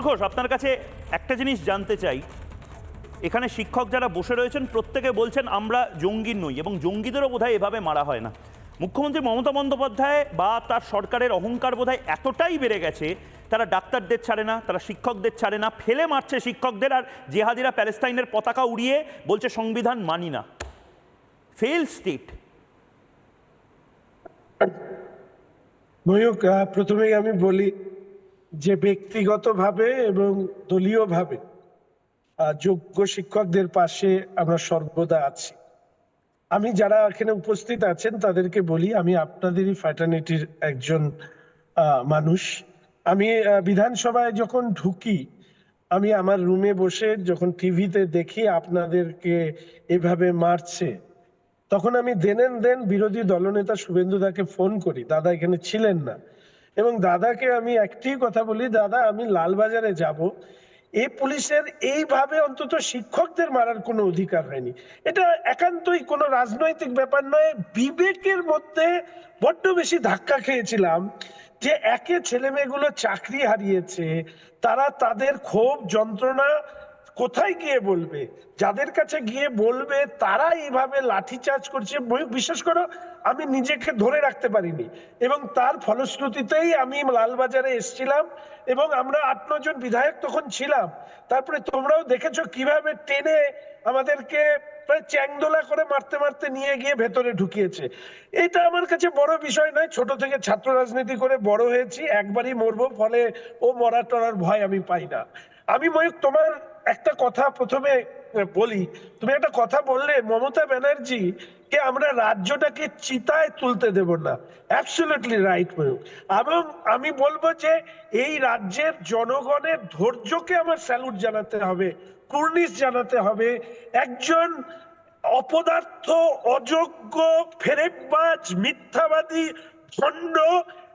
কিশোর ঘোষ, আপনার কাছে একটা জিনিস জানতে চাই। এখানে শিক্ষক যারা বসে রয়েছেন, প্রত্যেকে বলছেন আমরা জঙ্গি নই এবং জঙ্গিদেরও বোধহয় এভাবে মারা হয় না। মুখ্যমন্ত্রী মমতা বন্দ্যোপাধ্যায় বা তার সরকারের অহংকার বোধহয় এতটাই বেড়ে গেছে, তারা ডাক্তারদের ছাড়ে না, তারা শিক্ষকদের ছাড়ে না, ফেলে মারছে শিক্ষকদের আর জেহাদিরা প্যালেস্তাইনের পতাকা উড়িয়ে বলছে সংবিধান মানি না। Fail state. ময়ূক প্রথমেই আমি বলি যে ব্যক্তিগতভাবে এবং দলীয়ভাবে যোগ্য শিক্ষকদের পাশে আমরা সর্বদা আছি। আমি যারা এখানে উপস্থিত আছেন, তাদেরকে বলি, আমি আপনাদেরই ফ্যাটার্নিটির একজন মানুষ। আমি বিধানসভায় যখন ঢুকি, আমি আমার রুমে বসে যখন টিভিতে দেখি আপনাদেরকে এভাবে মারছে, তখন আমি দেনেন দেন বিরোধী দলনেতা শুভেন্দু দাকে ফোন করি, দাদা এখানে ছিলেন না। এবং দাদাকে আমি একটি কথা বলি, দাদা, আমি লালবাজারে যাব। এ পুলিশের এইভাবে অন্তত শিক্ষকদের মারার কোনো অধিকার হয়নি। এটা একান্তই কোনো রাজনৈতিক ব্যাপার নয়, বিবেকের মধ্যে বড্ড বেশি ধাক্কা খেয়েছিলাম যে একে ছেলে মেয়েগুলো চাকরি হারিয়েছে, তারা তাদের ক্ষোভ, যন্ত্রণা কোথায় গিয়ে বলবে? যাদের কাছে গিয়ে বলবে, তারা এইভাবে লাঠিচার্জ করছে। ময়ূক বিশ্বাস করো, আমি নিজেকে ধরে রাখতে পারিনি। এবং তার ফলশ্রুতিতেই আমি লালবাজারে এসেছিলাম এবং আমরা আট জন বিধায়ক তখন ছিলাম। তারপরে তোমরাও দেখেছ কীভাবে টেনে আমাদেরকে প্রায় চ্যাংদোলা করে মারতে মারতে নিয়ে গিয়ে ভেতরে ঢুকিয়েছে। এটা আমার কাছে বড় বিষয় নয়, ছোট থেকে ছাত্র রাজনীতি করে বড় হয়েছি। একবারই মরবো, ফলে ও মরা টরার ভয় আমি পাই না। আমি ময়ূক তোমার একটা কথা প্রথমে বলি। তুমি একটা কথা বললে, মমতা ব্যানার্জি কে আমরা রাজ্যটাকে চিতায় তুলতে দেব না। অ্যাবসলিউটলি রাইট ময়ূক এবং আমি বলব যে, এই রাজ্যের জনগণের ধৈর্যকে আমার স্যালুট জানাতে হবে, কুর্নিশ জানাতে হবে। একজন অপদার্থ, অযোগ্য ফেরেকবাজ মিথ্যাবাদী, ভণ্ড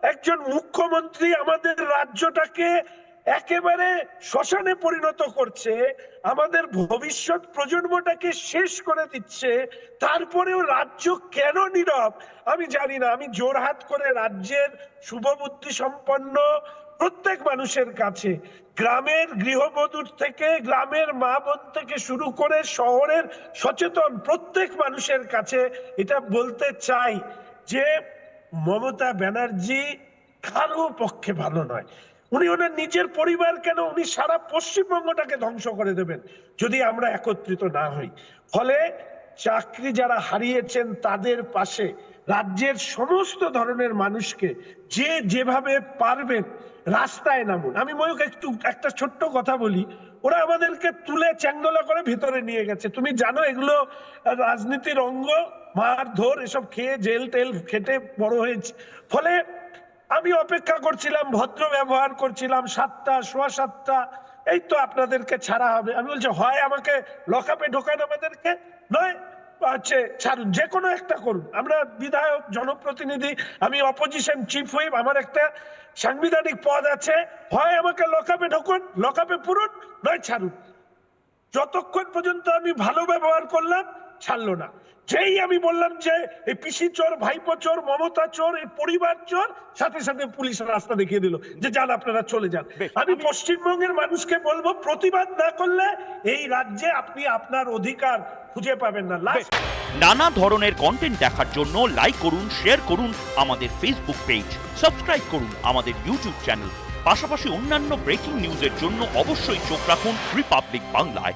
একজন মুখ্যমন্ত্রী আমাদের রাজ্যটাকে একেবারে শ্মশানে পরিণত করছে, আমাদের ভবিষ্যৎ প্রজন্মটাকে শেষ করে দিচ্ছে, তারপরেও রাজ্য কেন নীরব? আমি জানি না, আমি জোরহাত করে রাজ্যের শুভবুদ্ধি সম্পন্ন প্রত্যেক মানুষের কাছে, গ্রামের গৃহবধূর থেকে, গ্রামের মা বোন থেকে শুরু করে শহরের সচেতন প্রত্যেক মানুষের কাছে এটা বলতে চাই যে মমতা ব্যানার্জি কারও পক্ষে ভালো নয়। উনি ওনার নিজের পরিবার কেন? উনি সারা পশ্চিমবঙ্গটাকে ধ্বংস করে দেবেন, যদি আমরা একত্রিত না হই। ফলে চাকরি যারা হারিয়েছেন, তাদের পাশে রাজ্যের সমস্ত ধরনের মানুষকে যে যেভাবে পারবেন রাস্তায় নামুন। আমি ময়ূক একটু, একটা ছোট্ট কথা বলি। ওরা আমাদেরকে তুলে চ্যাংদোলা করে ভিতরে নিয়ে গেছে। তুমি জানো, এগুলো রাজনীতির অঙ্গ মার ধর এসব খেয়ে জেল টেল খেটে বড় হয়েছে। ফলে আমি অপেক্ষা করছিলাম, ভদ্র ব্যবহার করছিলাম, সাতটা, সোয়া সাতটা, এই তো আপনাদেরকে ছাড়া হবে। আমি বলছি, হয় আমাকে লকআপে ঢোকান আমাদেরকে, নয় হচ্ছে ছাড়ুন, যে কোনো একটা করুন। আমরা বিধায়ক, জনপ্রতিনিধি, আমি অপোজিশন চিফ হুইপ আমার একটা সাংবিধানিক পদ আছে। হয় আমাকে লকআপে ঢোকুন লকআপে পুরুন, নয়, ছাড়ুন। যতক্ষণ পর্যন্ত আমি ভালো ব্যবহার করলাম ছাড়লো না। যেই আমি বললাম যে এই পিসি চোর ভাইপো চোর মমতা চোর এই পরিবার চোর সাথে সাথে পুলিশ রাস্তা দেখিয়ে দিল যে যান আপনারা চলে যান। আমি পশ্চিমবঙ্গের মানুষকে বলব প্রতিবাদ না করলে এই রাজ্যে আপনি আপনার অধিকার খুঁজে পাবেন না। নানা ধরনের কন্টেন্ট দেখার জন্য লাইক করুন শেয়ার করুন আমাদের ফেসবুক পেজ সাবস্ক্রাইব করুন আমাদের ইউটিউব চ্যানেল পাশাপাশি অন্যান্য ব্রেকিং নিউজের জন্য অবশ্যই চোখ রাখুন রিপাবলিক বাংলায়